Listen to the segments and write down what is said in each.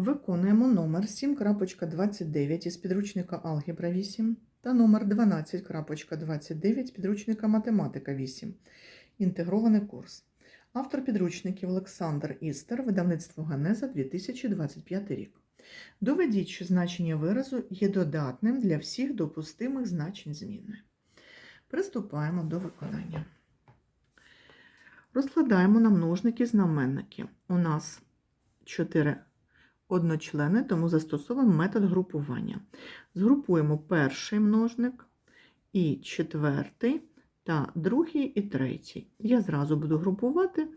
Виконуємо номер 7.29 із підручника Алгебра 8 та номер 12.29 з підручника Математика 8. Інтегрований курс. Автор підручників Олександр Істер, видавництво Генеза 2025 рік. Доведіть, що значення виразу є додатним для всіх допустимих значень змінної. Приступаємо до виконання. Розкладаємо на множники знаменники. У нас 4 одночлени, тому застосовуємо метод групування. Згрупуємо перший множник і четвертий, та другий і третій. Я зразу буду групувати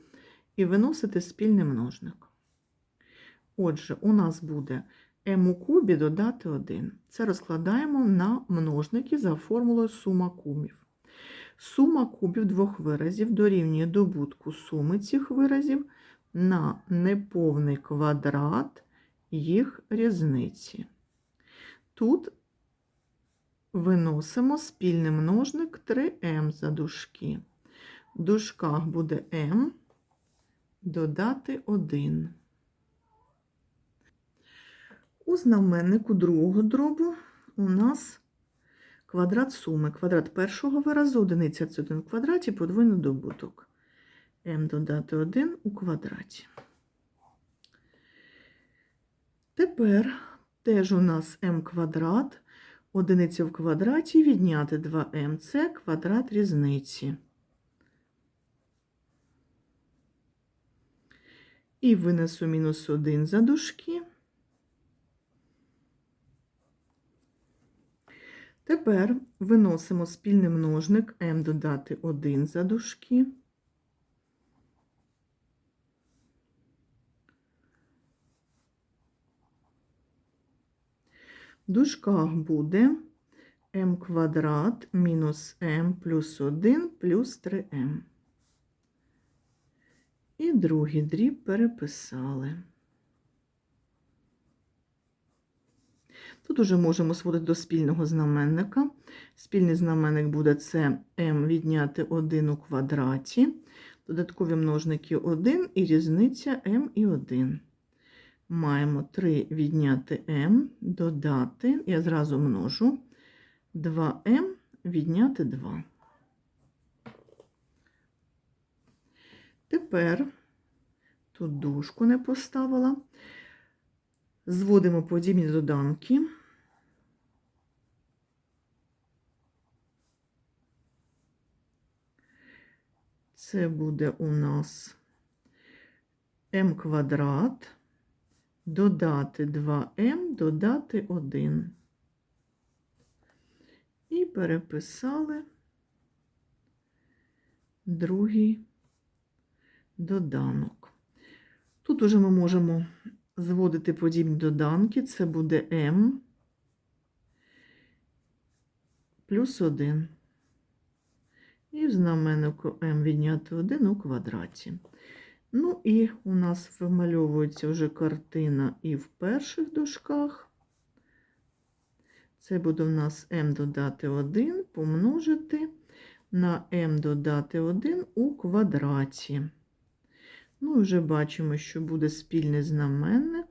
і виносити спільний множник. Отже, у нас буде m у кубі додати 1. Це розкладаємо на множники за формулою сума кубів. Сума кубів двох виразів дорівнює добутку суми цих виразів на неповний квадрат їх різниці. Тут виносимо спільний множник 3m за дужки. В дужках буде m додати 1. У знаменнику другого дробу у нас квадрат суми. Квадрат першого виразу, одиниця це 1 в квадраті, подвійний добуток. m додати 1 у квадраті. Тепер теж у нас m квадрат, одиниця в квадраті, відняти 2m це квадрат різниці. І винесу мінус 1 за дужки. Тепер виносимо спільний множник m додати 1 за дужки. Дужках буде m квадрат мінус m плюс 1 плюс 3m. І другий дріб переписали. Тут уже можемо сводити до спільного знаменника. Спільний знаменник буде це m відняти 1 у квадраті, додаткові множники 1 і різниця m і 1 маємо 3 відняти m, додати, я зразу множу, 2m відняти 2. Тепер тут дужку не поставила. Зводимо подібні доданки. Це буде у нас m квадрат додати 2m, додати 1. І переписали другий доданок. Тут уже ми можемо зводити подібні доданки, це буде m плюс 1. І в знаменнику m відняти 1 у квадраті. Ну і у нас вимальовується вже картина і в перших дужках. Це буде у нас m додати 1 помножити на m додати 1 у квадраті. Ну, і вже бачимо, що буде спільний знаменник.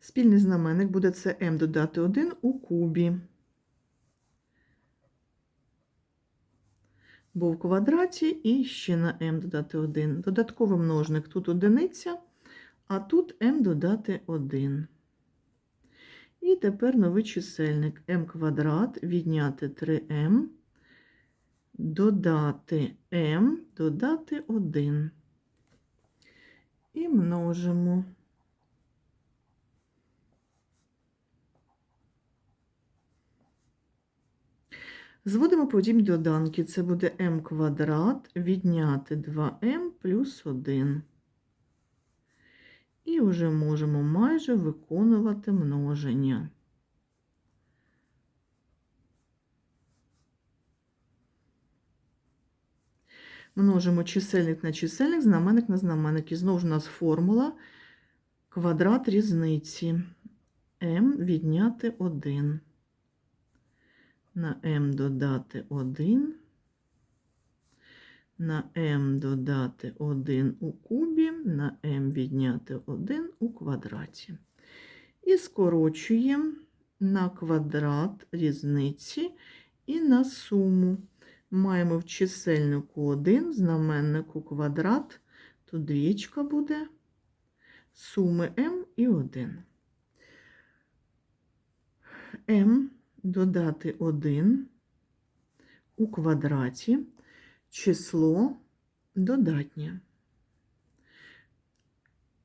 Спільний знаменник буде це m додати 1 у кубі. Бо в квадраті і ще на m додати 1. Додатковий множник тут одиниця, а тут m додати 1. І тепер новий чисельник m квадрат відняти 3m, додати m, додати 1. І множимо. Зводимо подібні доданки. Це буде m квадрат відняти 2m плюс 1. І вже можемо майже виконувати множення. Множимо чисельник на чисельник, знаменник на знаменник. І знову ж у нас формула квадрат різниці m відняти 1. На m додати 1, на m додати 1 у кубі, на m відняти 1 у квадраті. І скорочуємо на квадрат різниці і на суму. Маємо в чисельнику 1, знаменнику квадрат, то двічка буде суми m і 1. m додати 1 у квадраті число додатнє.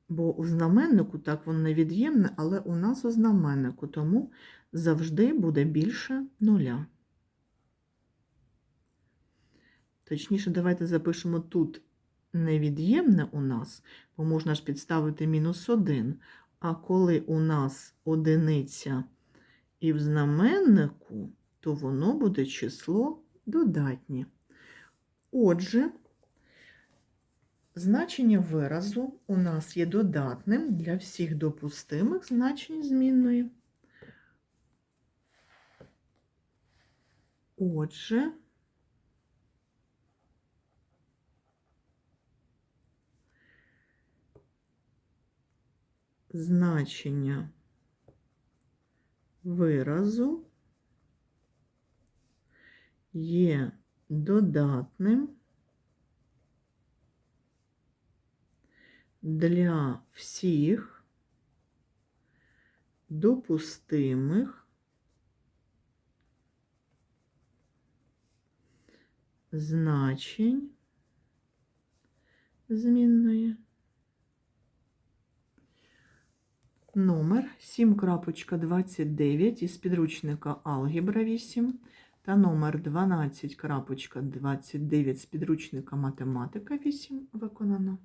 Бо у знаменнику так воно невід'ємне, але у нас у знаменнику, тому завжди буде більше нуля. Точніше, давайте запишемо тут невід'ємне у нас, бо можна ж підставити мінус 1. А коли у нас одиниця і в знаменнику, то воно буде число додатнє. Отже, значення виразу у нас є додатним для всіх допустимих значень змінної. Отже, значення виразу є додатним для всіх допустимих значень змінної. Номер 7.29 із підручника Алгебра 8 та номер 12.29 з підручника Математика 8 виконано.